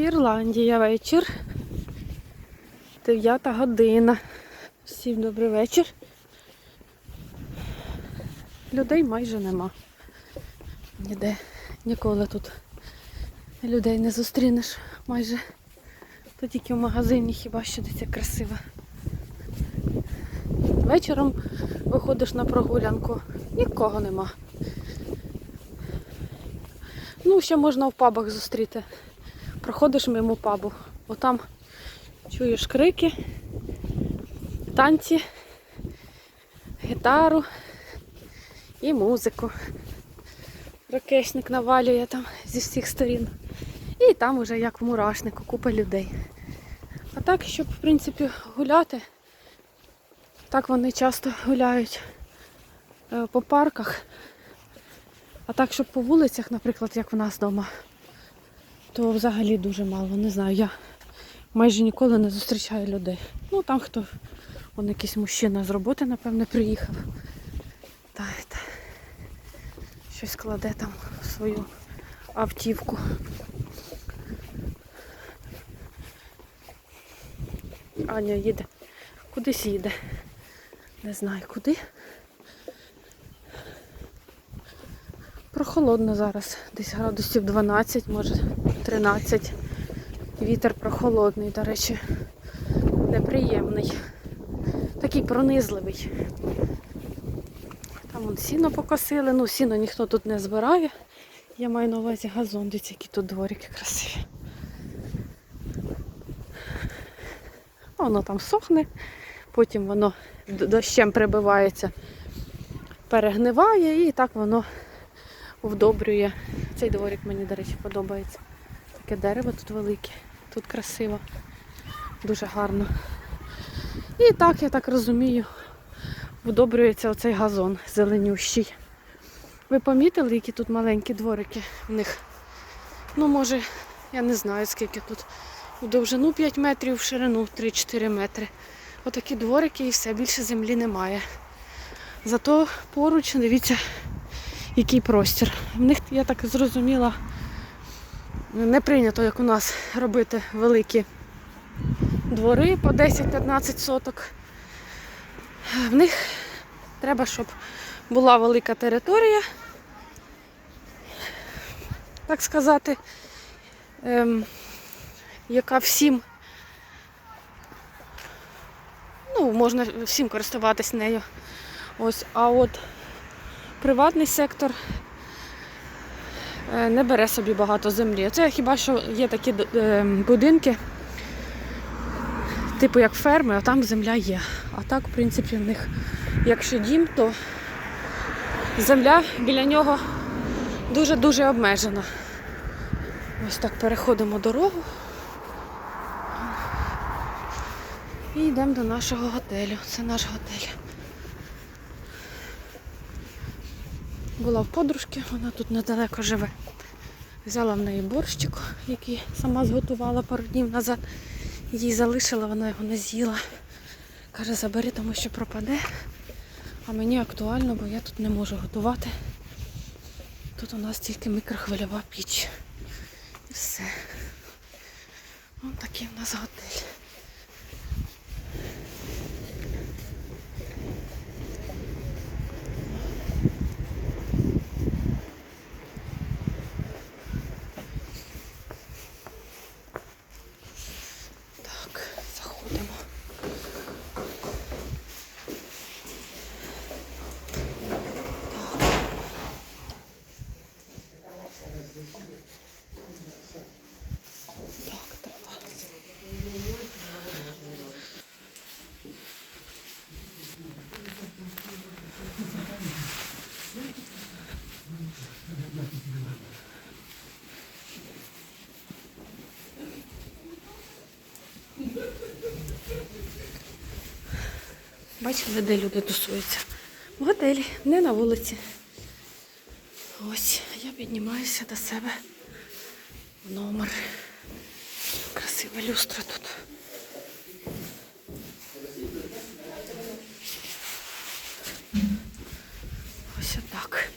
Ірландія вечір. 9 година. Всім добрий вечір. Людей майже нема. Ніде. Ніколи тут людей не зустрінеш майже. То тільки в магазині хіба що десь красиво. Вечором виходиш на прогулянку, нікого нема. Ну, ще можна в пабах зустріти. Проходиш мимо пабу, отам чуєш крики, танці, гітару і музику. Ракешник навалює там зі всіх сторін. І там уже як в мурашнику, купа людей. А так, щоб в принципі гуляти, так вони часто гуляють е, по парках. А так, щоб по вулицях, наприклад, як в нас вдома, то взагалі дуже мало. Не знаю, я майже ніколи не зустрічаю людей. Ну там хто, он якийсь мужчина з роботи, напевне, приїхав. Та, та, щось кладе там свою автівку. Аня їде. Кудись їде. Не знаю куди. Прохолодно зараз. Десь градусів 12, може 13. Вітер прохолодний, до речі, неприємний. Такий пронизливий. Там вон сіно покосили, ну сіно ніхто тут не збирає. Я маю на увазі газон, дивіться, які тут дворики красиві. Воно там сохне, потім воно дощем прибивається, перегниває і так воно вдобрює. Цей дворик мені, до речі, подобається. Таке дерево тут велике, тут красиво, дуже гарно. І так, я так розумію, вдобрюється оцей газон зеленющий. Ви помітили, які тут маленькі дворики в них? Ну, може, я не знаю, скільки тут. У довжину 5 метрів, в ширину 3-4 метри. Отакі дворики і все, більше землі немає. Зато поруч, дивіться, який простір. В них, я так зрозуміла, не прийнято, як у нас, робити великі двори по 10-15 соток. В них треба, щоб була велика територія, так сказати, ем, яка всім, ну, можна всім користуватись нею. Ось, а от приватний сектор е, не бере собі багато землі. Це хіба що є такі е, будинки, типу як ферми, а там земля є. А так, в принципі, в них, якщо дім, то земля біля нього дуже-дуже обмежена. Ось так переходимо дорогу. І йдемо до нашого готелю. Це наш готель. Була в подружки, вона тут недалеко живе. Взяла в неї борщик, який сама зготувала пару днів назад. Їй залишила, вона його не з'їла. Каже, забери, тому що пропаде. А мені актуально, бо я тут не можу готувати. Тут у нас тільки мікрохвильова піч. І все. Ось такий у нас готель. Так, заходимо. Так, Бачили, де люди тусуються? В готелі, не на вулиці. Ось, я піднімаюся до себе в номер. Красива люстра тут. Ось отак.